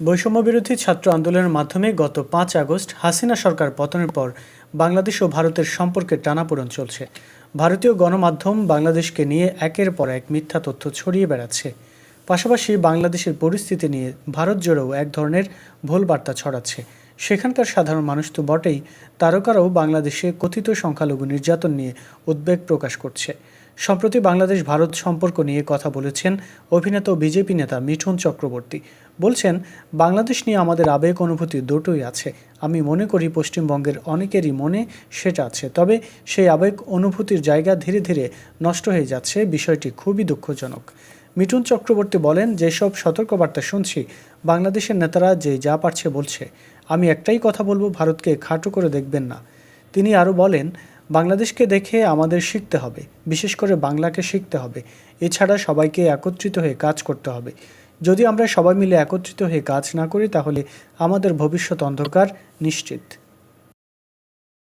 বৈষম্যবিরোধী ছাত্র আন্দোলনের মাধ্যমে গত পাঁচ আগস্ট হাসিনা সরকার পতনের পর বাংলাদেশ ও ভারতের সম্পর্কে টানাপোড়েন চলছে। ভারতীয় গণমাধ্যম বাংলাদেশকে নিয়ে একের পর এক মিথ্যা তথ্য ছড়িয়ে বেড়াচ্ছে। পাশাপাশি বাংলাদেশের পরিস্থিতি নিয়ে ভারত জুড়েও এক ধরনের ভুল বার্তা ছড়াচ্ছে। সেখানকার সাধারণ মানুষ তো বটেই, তারকারাও বাংলাদেশে কথিত সংখ্যালঘু নির্যাতন নিয়ে উদ্বেগ প্রকাশ করছে। সম্প্রতি বাংলাদেশ ভারত সম্পর্ক নিয়ে কথা বলেছেন অভিনেতা ও বিজেপি নেতা মিঠুন চক্রবর্তী। বলছেন, বাংলাদেশ নিয়ে আমাদের আবেগ অনুভূতি দুটোই আছে। আমি মনে করি পশ্চিমবঙ্গের অনেকেরই মনে সেটা আছে। তবে সেই আবেগ অনুভূতির জায়গা ধীরে ধীরে নষ্ট হয়ে যাচ্ছে। বিষয়টি খুবই দুঃখজনক। মিঠুন চক্রবর্তী বলেন, যেসব সতর্কবার্তা শুনছি, বাংলাদেশের নেতারা যে যা পারছে বলছে। আমি একটাই কথা বলব, ভারতকে খাটো করে দেখবেন না। তিনি আরও বলেন বাংলাদেশকে দেখে আমাদের শিখতে হবে, বিশেষ করে বাংলাকে শিখতে হবে। এছাড়া সবাইকে একত্রিত হয়ে কাজ করতে হবে। যদি আমরা সবাই মিলে একত্রিত হয়ে কাজ না করি, তাহলে আমাদের ভবিষ্যৎ অন্ধকার নিশ্চিত।